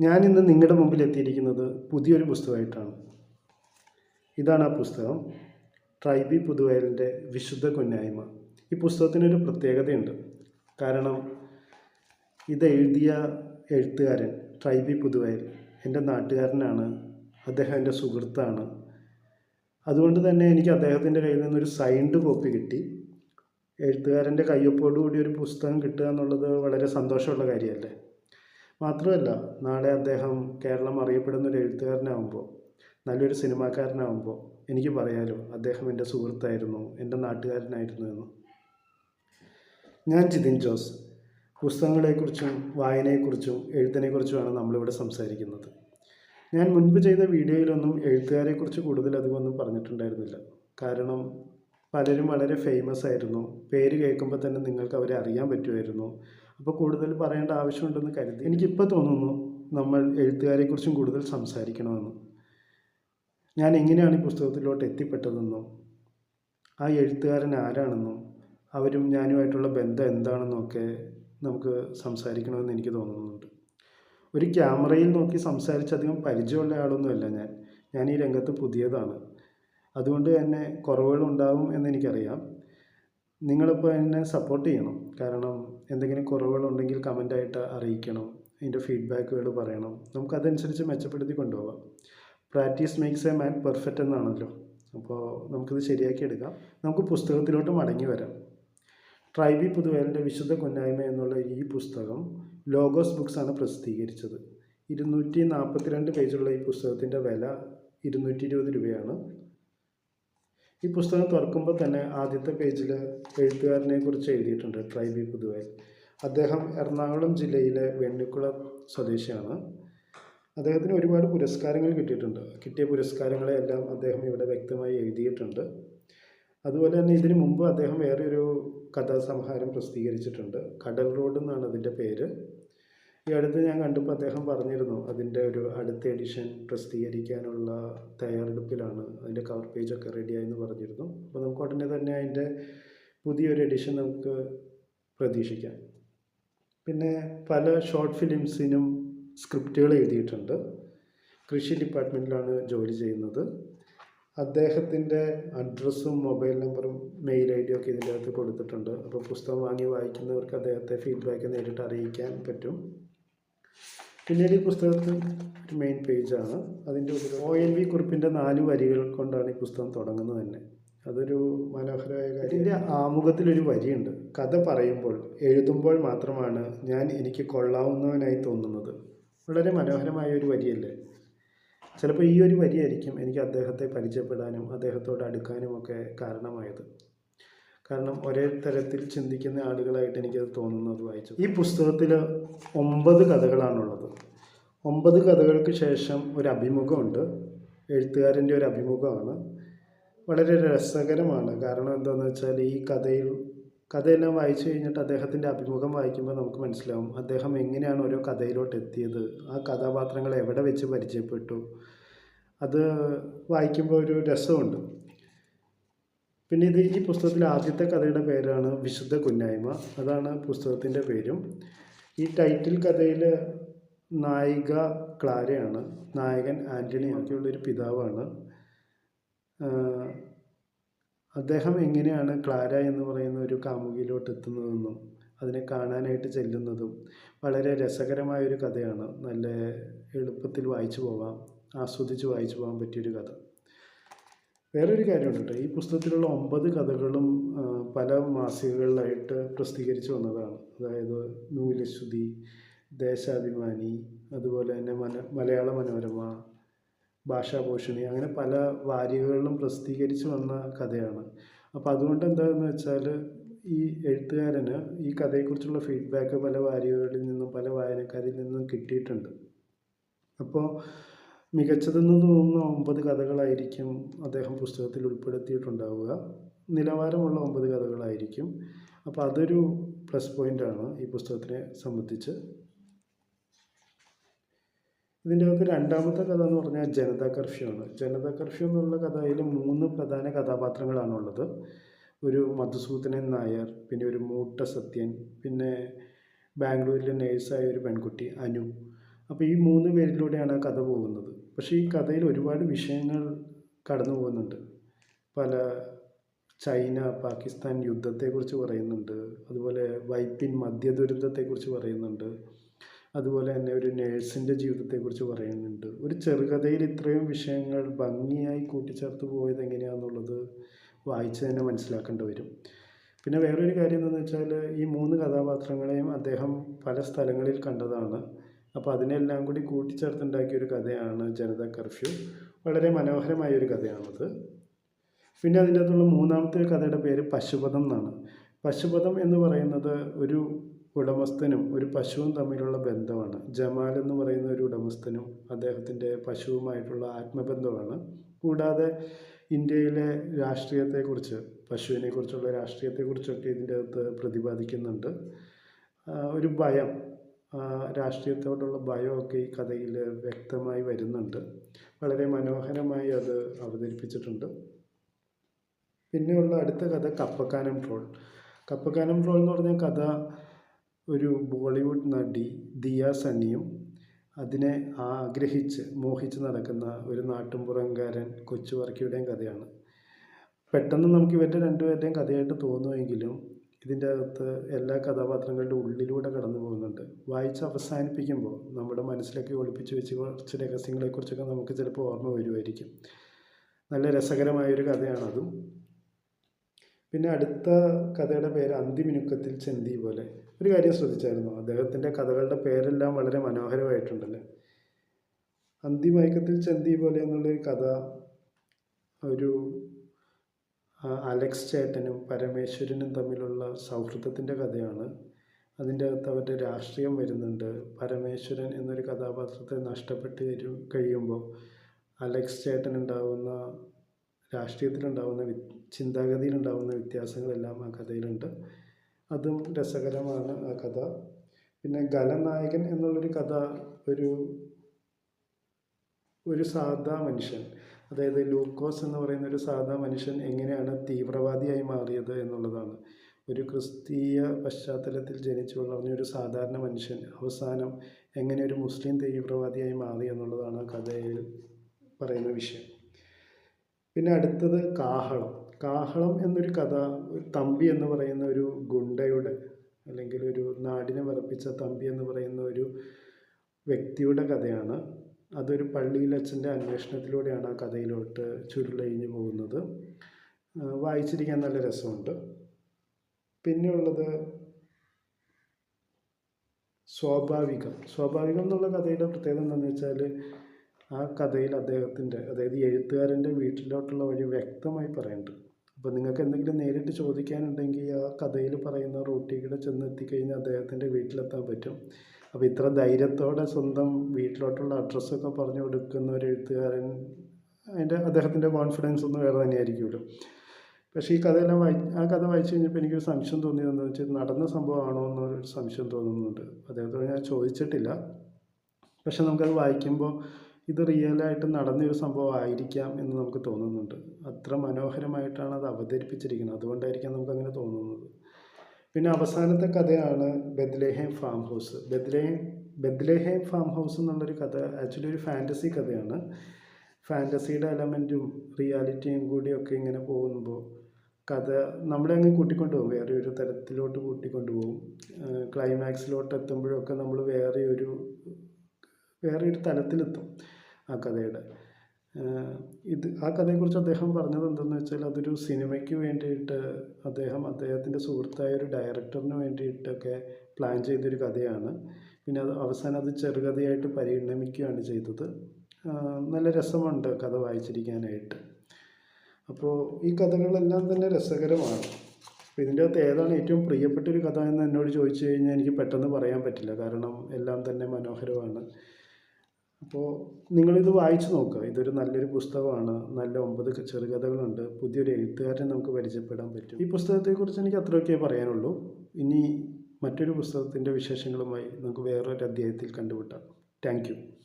ഞാൻ ഇന്ന് നിങ്ങളുടെ മുമ്പിൽ എത്തിയിരിക്കുന്നത് പുതിയൊരു പുസ്തകമായിട്ടാണ്. ഇതാണ് ആ പുസ്തകം. ട്രൈബി പുതുവയലിന്റെ വിശുദ്ധ കുന്നായ്മ ഈ പുസ്തകത്തിനൊരു പ്രത്യേകതയുണ്ട്. കാരണം ഇത് എഴുതിയ എഴുത്തുകാരൻ ട്രൈബി പുതുവയൽ എന്റെ നാട്ടുകാരനാണ്. അദ്ദേഹം എന്റെ സുഹൃത്താണ്. അതുകൊണ്ട് തന്നെ എനിക്ക് അദ്ദേഹത്തിന്റെ കയ്യിൽ നിന്നൊരു സൈൻഡ് കോപ്പി കിട്ടി. എഴുത്തുകാരന്റെ കയ്യൊപ്പോടുകൂടി ഒരു പുസ്തകം കിട്ടുക എന്നുള്ളത് വളരെ സന്തോഷമുള്ള കാര്യമല്ലേ? മാത്രമല്ല നാളെ അദ്ദേഹം കേരളം അറിയപ്പെടുന്ന ഒരു എഴുത്തുകാരനാകുമ്പോൾ നല്ലൊരു സിനിമാക്കാരനാകുമ്പോൾ എനിക്ക് പറയാലോ അദ്ദേഹം എന്റെ സുഹൃത്തായിരുന്നു എന്റെ നാട്ടുകാരനായിരുന്നു എന്ന്. ഞാൻ ജിതിൻ ജോസ്. പുസ്തകങ്ങളെക്കുറിച്ചും വായനയെക്കുറിച്ചും എഴുത്തിനെക്കുറിച്ചുമാണ് നമ്മളിവിടെ സംസാരിക്കുന്നത്. ഞാൻ മുൻപ് ചെയ്ത വീഡിയോയിലൊന്നും എഴുത്തുകാരെക്കുറിച്ച് കൂടുതൽ അധികമൊന്നും പറഞ്ഞിട്ടുണ്ടായിരുന്നില്ല. കാരണം പലരും വളരെ ഫേമസ് ആയിരുന്നു. പേര് കേൾക്കുമ്പോൾ തന്നെ നിങ്ങൾക്ക് അവരെ അറിയാൻ പറ്റുമായിരുന്നു. അപ്പോൾ കൂടുതൽ പറയേണ്ട ആവശ്യമുണ്ടെന്ന് കരുതി. എനിക്കിപ്പോൾ തോന്നുന്നു നമ്മൾ എഴുത്തുകാരെക്കുറിച്ചും കൂടുതൽ സംസാരിക്കണമെന്ന്. ഞാൻ എങ്ങനെയാണ് ഈ പുസ്തകത്തിലോട്ട് എത്തിപ്പെട്ടതെന്നും ആ എഴുത്തുകാരൻ ആരാണെന്നും അവരും ഞാനുമായിട്ടുള്ള ബന്ധം എന്താണെന്നും ഒക്കെ നമുക്ക് സംസാരിക്കണമെന്ന് എനിക്ക് തോന്നുന്നുണ്ട്. ഒരു ക്യാമറയിൽ നോക്കി സംസാരിച്ചധികം പരിചയമുള്ള ആളൊന്നുമല്ല ഞാൻ. ഞാൻ ഈ രംഗത്ത് പുതിയതാണ്. അതുകൊണ്ട് തന്നെ കുറവുകളുണ്ടാവും എന്നെനിക്കറിയാം നിങ്ങളിപ്പോൾ എന്നെ സപ്പോർട്ട് ചെയ്യണം. കാരണം എന്തെങ്കിലും കുറവുകളുണ്ടെങ്കിൽ കമന്റായിട്ട് അറിയിക്കണം. അതിന്റെ ഫീഡ്ബാക്കുകൾ പറയണം. നമുക്കതനുസരിച്ച് മെച്ചപ്പെടുത്തി കൊണ്ടുപോകാം. Practice makes a man perfect എന്നാണല്ലോ. അപ്പോൾ നമുക്കിത് ശരിയാക്കി എടുക്കാം. നമുക്ക് പുസ്തകത്തിലോട്ട് മടങ്ങി വരാം. ട്രൈബി പുതുവേലിന്റെ വിശുദ്ധ കൊന്നായ്മ എന്നുള്ള ഈ പുസ്തകം ലോഗോസ് ബുക്സാണ് പ്രസിദ്ധീകരിച്ചത്. ഇരുന്നൂറ്റി നാൽപ്പത്തിരണ്ട് പേജുള്ള ഈ പുസ്തകത്തിന്റെ വില ഇരുന്നൂറ്റി ഇരുപത് രൂപയാണ്. ഈ പുസ്തകം തുറക്കുമ്പോൾ തന്നെ ആദ്യത്തെ പേജിൽ എഴുത്തുകാരനെ കുറിച്ച് എഴുതിയിട്ടുണ്ട് ട്രൈബി പുതുവേൽ അദ്ദേഹം എറണാകുളം ജില്ലയിലെ വെണ്ണിക്കുളം സ്വദേശിയാണ്. അദ്ദേഹത്തിന് ഒരുപാട് പുരസ്കാരങ്ങൾ കിട്ടിയിട്ടുണ്ട്. കിട്ടിയ പുരസ്കാരങ്ങളെല്ലാം അദ്ദേഹം ഇവിടെ വ്യക്തമായി എഴുതിയിട്ടുണ്ട്. അതുപോലെ തന്നെ ഇതിനു മുമ്പ് അദ്ദേഹം വേറെ ഒരു കഥാസംഹാരം പ്രസിദ്ധീകരിച്ചിട്ടുണ്ട്. കടൽ റോഡ് എന്നാണ് അതിന്റെ പേര്. ഈ അടുത്ത് ഞാൻ കണ്ടപ്പോൾ അദ്ദേഹം പറഞ്ഞിരുന്നു അതിന്റെ ഒരു അടുത്ത എഡിഷൻ പ്രസിദ്ധീകരിക്കാനുള്ള തയ്യാറെടുപ്പിലാണ് അതിന്റെ കവർ പേജൊക്കെ റെഡിയായി എന്ന് പറഞ്ഞിരുന്നു. അപ്പോൾ നമുക്ക് ഉടനെ തന്നെ അതിന്റെ പുതിയൊരു എഡിഷൻ നമുക്ക് പ്രതീക്ഷിക്കാം. പിന്നെ പല ഷോർട്ട് ഫിലിംസിനും സ്ക്രിപ്റ്റുകൾ എഴുതിയിട്ടുണ്ട്. കൃഷി ഡിപ്പാർട്ട്മെന്റിലാണ് ജോലി ചെയ്യുന്നത്. അദ്ദേഹത്തിന്റെ അഡ്രസ്സും മൊബൈൽ നമ്പറും മെയിൽ ഐ ഡിയും ഒക്കെ ഇതിന്റെ അകത്ത് കൊടുത്തിട്ടുണ്ട്. അപ്പോൾ പുസ്തകം വാങ്ങി വായിക്കുന്നവർക്ക് അദ്ദേഹത്തെ ഫീഡ്ബാക്ക് നേരിട്ട് അറിയിക്കാൻ പറ്റും. പിന്നീട് ഈ പുസ്തകത്തിൽ ഒരു മെയിൻ പേജാണ് അതിന്റെ ഒരു ഒ എൻ വി കുറിപ്പിന്റെ നാല് വരികൾ കൊണ്ടാണ് ഈ പുസ്തകം തുടങ്ങുന്നത് തന്നെ. അതൊരു മനോഹരമായ കാര്യം. ഇതിന്റെ ആമുഖത്തിലൊരു വരിയുണ്ട്. കഥ പറയുമ്പോൾ എഴുതുമ്പോൾ മാത്രമാണ് ഞാൻ എനിക്ക് കൊള്ളാവുന്നവനായി തോന്നുന്നത്. വളരെ മനോഹരമായ ഒരു വരിയല്ലേ? ചിലപ്പോൾ ഈ ഒരു വരിയായിരിക്കും എനിക്ക് അദ്ദേഹത്തെ പരിചയപ്പെടാനും അദ്ദേഹത്തോട് അടുക്കാനും ഒക്കെ കാരണമായത്. കാരണം ഒരേ തരത്തിൽ ചിന്തിക്കുന്ന ആളുകളായിട്ട് എനിക്കത് തോന്നുന്നത് വായിച്ചു ഈ പുസ്തകത്തിൽ ഒമ്പത് കഥകളാണുള്ളത്. ഒമ്പത് കഥകൾക്ക് ശേഷം ഒരു അഭിമുഖമുണ്ട് എഴുത്തുകാരന്റെ ഒരു അഭിമുഖമാണ് വളരെ രസകരമാണ്. കാരണം എന്താണെന്ന് വെച്ചാൽ ഈ കഥയിൽ കഥയെല്ലാം വായിച്ചു കഴിഞ്ഞിട്ട് അദ്ദേഹത്തിന്റെ അഭിമുഖം വായിക്കുമ്പോൾ നമുക്ക് മനസ്സിലാവും അദ്ദേഹം എങ്ങനെയാണ് ഓരോ കഥയിലോട്ട് എത്തിയത്. ആ കഥാപാത്രങ്ങളെ എവിടെ വെച്ച് പരിചയപ്പെട്ടു. അത് വായിക്കുമ്പോൾ ഒരു രസമുണ്ട്. പിന്നെ ഇത് ഈ പുസ്തകത്തിലെ ആദ്യത്തെ കഥയുടെ പേരാണ് വിശുദ്ധ കുന്നായ്മ അതാണ് പുസ്തകത്തിന്റെ പേരും. ഈ ടൈറ്റിൽ കഥയിൽ നായിക ക്ലാരയാണ്. നായകൻ ആന്റണി ഒക്കെയുള്ളൊരു പിതാവാണ്. അദ്ദേഹം എങ്ങനെയാണ് ക്ലാര എന്ന് പറയുന്ന ഒരു കാമുകിയിലോട്ട് എത്തുന്നതെന്നും അതിനെ കാണാനായിട്ട് ചെല്ലുന്നതും വളരെ രസകരമായൊരു കഥയാണ്. നല്ല എളുപ്പത്തിൽ വായിച്ചു പോകാം ആസ്വദിച്ച് വായിച്ചു പോകാൻ പറ്റിയൊരു കഥ. വേറൊരു കാര്യമുണ്ട്. കേട്ടോ ഈ പുസ്തകത്തിലുള്ള ഒമ്പത് കഥകളും പല മാസികകളിലായിട്ട് പ്രസിദ്ധീകരിച്ചു വന്നതാണ്. അതായത് നൂലശ്രുതി ദേശാഭിമാനി അതുപോലെ തന്നെ മല മലയാള മനോരമ ഭാഷാഭൂഷണി അങ്ങനെ പല വാരികകളിലും പ്രസിദ്ധീകരിച്ചു വന്ന കഥയാണ്. അപ്പോൾ അതുകൊണ്ട് എന്താണെന്ന് വെച്ചാൽ ഈ എഴുത്തുകാരന് ഈ കഥയെക്കുറിച്ചുള്ള ഫീഡ്ബാക്ക് പല വാരികകളിൽ നിന്നും പല വായനക്കാരിൽ നിന്നും കിട്ടിയിട്ടുണ്ട്. അപ്പോൾ മികച്ചതെന്ന് തോന്നുന്ന ഒമ്പത് കഥകളായിരിക്കും അദ്ദേഹം പുസ്തകത്തിൽ ഉൾപ്പെടുത്തിയിട്ടുണ്ടാവുക. നിലവാരമുള്ള ഒമ്പത് കഥകളായിരിക്കും. അപ്പോൾ അതൊരു പ്ലസ് പോയിന്റാണ് ഈ പുസ്തകത്തിനെ സംബന്ധിച്ച്. ഇതിന്റെ അകത്ത് രണ്ടാമത്തെ കഥ എന്ന് പറഞ്ഞാൽ ജനതാ കർഫ്യൂ ആണ്. ജനതാ കർഫ്യൂ എന്നുള്ള കഥയിൽ മൂന്ന് പ്രധാന കഥാപാത്രങ്ങളാണുള്ളത്. ഒരു മധുസൂദനൻ നായർ പിന്നെ ഒരു മൂട്ട സത്യൻ പിന്നെ ബാംഗ്ലൂരിലെ നേഴ്സായ ഒരു പെൺകുട്ടി അനു. അപ്പോൾ ഈ മൂന്ന് പേരിലൂടെയാണ് ആ കഥ പോകുന്നത്. പക്ഷേ ഈ കഥയിൽ ഒരുപാട് വിഷയങ്ങൾ കടന്നു പോകുന്നുണ്ട്. പല ചൈന പാകിസ്ഥാൻ യുദ്ധത്തെക്കുറിച്ച് പറയുന്നുണ്ട്. അതുപോലെ വൈപ്പിൻ മദ്യ ദുരന്തത്തെക്കുറിച്ച് പറയുന്നുണ്ട്. അതുപോലെ തന്നെ ഒരു നേഴ്സിന്റെ ജീവിതത്തെക്കുറിച്ച് പറയുന്നുണ്ട്. ഒരു ചെറുകഥയിൽ ഇത്രയും വിഷയങ്ങൾ ഭംഗിയായി കൂട്ടിച്ചേർത്ത് പോയത് എങ്ങനെയാണെന്നുള്ളത് വായിച്ച് തന്നെ മനസ്സിലാക്കേണ്ടി വരും. പിന്നെ വേറൊരു കാര്യം എന്താണെന്ന് വെച്ചാൽ ഈ മൂന്ന് കഥാപാത്രങ്ങളെയും അദ്ദേഹം പല സ്ഥലങ്ങളിൽ കണ്ടതാണ്. അപ്പോൾ അതിനെല്ലാം കൂടി കൂട്ടിച്ചേർത്തുണ്ടാക്കിയ ഒരു കഥയാണ് ജനത കർഫ്യൂ. വളരെ മനോഹരമായ ഒരു കഥയാണത്. പിന്നെ അതിന്റെ അകത്തുള്ള മൂന്നാമത്തെ കഥയുടെ പേര് പശുപതം എന്നാണ്. പശുപതം എന്ന് പറയുന്നത് ഒരു ഉടമസ്ഥനും ഒരു പശുവും തമ്മിലുള്ള ബന്ധമാണ്. ജമാൽ എന്ന് പറയുന്ന ഒരു ഉടമസ്ഥനും അദ്ദേഹത്തിന്റെ പശുവുമായിട്ടുള്ള ആത്മബന്ധമാണ്. കൂടാതെ ഇന്ത്യയിലെ രാഷ്ട്രീയത്തെക്കുറിച്ച് പശുവിനെക്കുറിച്ചുള്ള രാഷ്ട്രീയത്തെക്കുറിച്ചൊക്കെ ഇതിന്റെ അകത്ത് പ്രതിപാദിക്കുന്നുണ്ട്. ഒരു ഭയം രാഷ്ട്രീയത്തോടുള്ള ഭയമൊക്കെ ഈ കഥയിൽ വ്യക്തമായി വരുന്നുണ്ട്. വളരെ മനോഹരമായി അത് അവതരിപ്പിച്ചിട്ടുണ്ട്. പിന്നെയുള്ള അടുത്ത കഥ കപ്പക്കാനം ട്രോൾ. കപ്പക്കാനം ട്രോൾ എന്ന് പറഞ്ഞ കഥ ഒരു ബോളിവുഡ് നടി ദിയ സണ്ണിയും അതിനെ ആഗ്രഹിച്ച് മോഹിച്ച് നടക്കുന്ന ഒരു നാട്ടുംപുറംകാരൻ കൊച്ചുവർക്കിയുടെയും കഥയാണ്. പെട്ടെന്ന് നമുക്ക് ഇവരുടെ രണ്ടുപേരുടെയും കഥയായിട്ട് തോന്നുമെങ്കിലും ഇതിന്റെ അകത്ത് എല്ലാ കഥാപാത്രങ്ങളുടെ ഉള്ളിലൂടെ കടന്നു പോകുന്നുണ്ട്. വായിച്ച് അവസാനിപ്പിക്കുമ്പോൾ നമ്മുടെ മനസ്സിലൊക്കെ ഒളിപ്പിച്ച് വെച്ച് കുറച്ച് രഹസ്യങ്ങളെക്കുറിച്ചൊക്കെ നമുക്ക് ചിലപ്പോൾ ഓർമ്മ വരുമായിരിക്കും. നല്ല രസകരമായൊരു കഥയാണതും പിന്നെ അടുത്ത കഥയുടെ പേര് അന്തിമിനുക്കത്തിൽ ചെന്തി പോലെ. ഒരു കാര്യം ശ്രദ്ധിച്ചായിരുന്നു. അദ്ദേഹത്തിന്റെ കഥകളുടെ പേരെല്ലാം വളരെ മനോഹരമായിട്ടുണ്ടല്ലേ? അന്തിമയക്കത്തിൽ ചെന്തി പോലെ എന്നുള്ളൊരു കഥ ഒരു അലക്സ് ചേട്ടനും പരമേശ്വരനും തമ്മിലുള്ള സൗഹൃദത്തിന്റെ കഥയാണ്. അതിന്റെ അകത്ത് അവരുടെ രാഷ്ട്രീയം വരുന്നുണ്ട്. പരമേശ്വരൻ എന്നൊരു കഥാപാത്രത്തെ നഷ്ടപ്പെട്ട് കഴിയുമ്പോൾ അലക്സ് ചേട്ടനുണ്ടാവുന്ന രാഷ്ട്രീയത്തിലുണ്ടാവുന്ന വി ചിന്താഗതിയിലുണ്ടാവുന്ന വ്യത്യാസങ്ങളെല്ലാം ആ കഥയിലുണ്ട്. അതും രസകരമാണ് ആ കഥ. പിന്നെ ഗലനായകൻ എന്നുള്ളൊരു കഥ ഒരു ഒരു സാധാ മനുഷ്യൻ. അതായത് ലൂക്കോസ് എന്ന് പറയുന്ന ഒരു സാധാ മനുഷ്യൻ എങ്ങനെയാണ് തീവ്രവാദിയായി മാറിയത് എന്നുള്ളതാണ്. ഒരു ക്രിസ്തീയ പശ്ചാത്തലത്തിൽ ജനിച്ചു വളർന്ന ഒരു സാധാരണ മനുഷ്യൻ അവസാനം എങ്ങനെ ഒരു മുസ്ലിം തീവ്രവാദിയായി മാറി എന്നുള്ളതാണ് കഥയിൽ പറയുന്ന വിഷയം. പിന്നെ അടുത്തത് കാഹളം. കാഹളം എന്നൊരു കഥ തമ്പി എന്ന് പറയുന്ന ഒരു ഗുണ്ടയുടെ അല്ലെങ്കിൽ ഒരു നാടിനെ വിറപ്പിച്ച തമ്പി എന്ന് പറയുന്ന ഒരു വ്യക്തിയുടെ കഥയാണ്. അതൊരു പള്ളിയിലച്ഛന്റെ അന്വേഷണത്തിലൂടെയാണ് ആ കഥയിലോട്ട് ചുരുളഴിഞ്ഞു പോകുന്നത്. വായിച്ചിരിക്കാൻ നല്ല രസമുണ്ട്. പിന്നെയുള്ളത് സ്വാഭാവികം. സ്വാഭാവികം എന്നുള്ള കഥയുടെ പ്രത്യേകത എന്താണെന്ന് വെച്ചാൽ ആ കഥയിൽ അദ്ദേഹത്തിന്റെ അതായത് എഴുത്തുകാരന്റെ വീട്ടിലോട്ടുള്ള വഴി വ്യക്തമായി പറയുന്നുണ്ട് അപ്പോൾ നിങ്ങൾക്ക് എന്തെങ്കിലും നേരിട്ട് ചോദിക്കാനുണ്ടെങ്കിൽ ആ കഥയിൽ പറയുന്ന റൂട്ടിലൂടെ ചെന്ന് എത്തിക്കഴിഞ്ഞാൽ അദ്ദേഹത്തിന്റെ വീട്ടിലെത്താൻ പറ്റും. അപ്പോൾ ഇത്ര ധൈര്യത്തോടെ സ്വന്തം വീട്ടിലോട്ടുള്ള അഡ്രസ്സൊക്കെ പറഞ്ഞു കൊടുക്കുന്ന ഒരു എഴുത്തുകാരൻ അതിന്റെ അദ്ദേഹത്തിന്റെ കോൺഫിഡൻസ് ഒന്നും വേറെ തന്നെയായിരിക്കുമല്ലോ. പക്ഷേ ഈ കഥയെല്ലാം വായി ആ കഥ വായിച്ചു കഴിഞ്ഞപ്പോൾ എനിക്കൊരു സംശയം തോന്നിയതെന്ന് വെച്ചാൽ നടന്ന സംഭവമാണോ എന്നൊരു സംശയം തോന്നുന്നുണ്ട്. അദ്ദേഹത്തോട് ഞാൻ ചോദിച്ചിട്ടില്ല. പക്ഷെ നമുക്കത് വായിക്കുമ്പോൾ ഇത് റിയലായിട്ട് നടന്നൊരു സംഭവം ആയിരിക്കാം എന്ന് നമുക്ക് തോന്നുന്നുണ്ട്. അത്ര മനോഹരമായിട്ടാണ് അത് അവതരിപ്പിച്ചിരിക്കുന്നത്. അതുകൊണ്ടായിരിക്കാം നമുക്കങ്ങനെ തോന്നുന്നത്. പിന്നെ അവസാനത്തെ കഥയാണ് Bethlehem farm house Bethlehem Bethlehem farm house എന്നുള്ളൊരു കഥ ആക്ച്വലി ഒരു ഫാന്റസി കഥയാണ്. ഫാന്റസിയുടെ എലമെന്റും റിയാലിറ്റിയും കൂടിയൊക്കെ ഇങ്ങനെ പോകുമ്പോൾ കഥ നമ്മളെ അങ്ങ് കൂട്ടിക്കൊണ്ട് പോകും വേറെ ഒരു തരത്തിലോട്ട് കൂട്ടിക്കൊണ്ട് പോകും ക്ലൈമാക്സിലോട്ട് എത്തുമ്പോഴൊക്കെ നമ്മൾ വേറെ ഒരു വേറെ ഒരു തലത്തിലെത്തും ആ കഥയുടെ. ഇത് ആ കഥയെക്കുറിച്ച് അദ്ദേഹം പറഞ്ഞത് എന്തെന്ന് വെച്ചാൽ അതൊരു സിനിമയ്ക്ക് വേണ്ടിയിട്ട് അദ്ദേഹം അദ്ദേഹത്തിന്റെ സുഹൃത്തായ ഒരു ഡയറക്ടറിന് വേണ്ടിയിട്ടൊക്കെ പ്ലാൻ ചെയ്തൊരു കഥയാണ്. പിന്നെ അത് അവസാനം അത് ചെറുകഥയായിട്ട് പരിണമിക്കുകയാണ് ചെയ്തത്. നല്ല രസമുണ്ട് കഥ വായിച്ചിരിക്കാനായിട്ട്. അപ്പോൾ ഈ കഥകളെല്ലാം തന്നെ രസകരമാണ്. അപ്പോൾ ഇതിന്റെ അകത്ത് ഏതാണ് ഏറ്റവും പ്രിയപ്പെട്ട ഒരു കഥ എന്ന് എന്നോട് ചോദിച്ചു കഴിഞ്ഞാൽ എനിക്ക് പെട്ടെന്ന് പറയാൻ പറ്റില്ല. കാരണം എല്ലാം തന്നെ മനോഹരമാണ്. അപ്പോൾ നിങ്ങളിത് വായിച്ചു നോക്കുക. ഇതൊരു നല്ലൊരു പുസ്തകമാണ്. നല്ല ഒമ്പത് ചെറുകഥകളുണ്ട് പുതിയൊരു എഴുത്തുകാരനെ നമുക്ക് പരിചയപ്പെടാൻ പറ്റും. ഈ പുസ്തകത്തെക്കുറിച്ച് എനിക്ക് അത്രയൊക്കെ പറയാനുള്ളൂ. ഇനി മറ്റൊരു പുസ്തകത്തിന്റെ വിശേഷങ്ങളുമായി നമുക്ക് വേറൊരു അധ്യായത്തിൽ കണ്ടുമുട്ടാം. താങ്ക്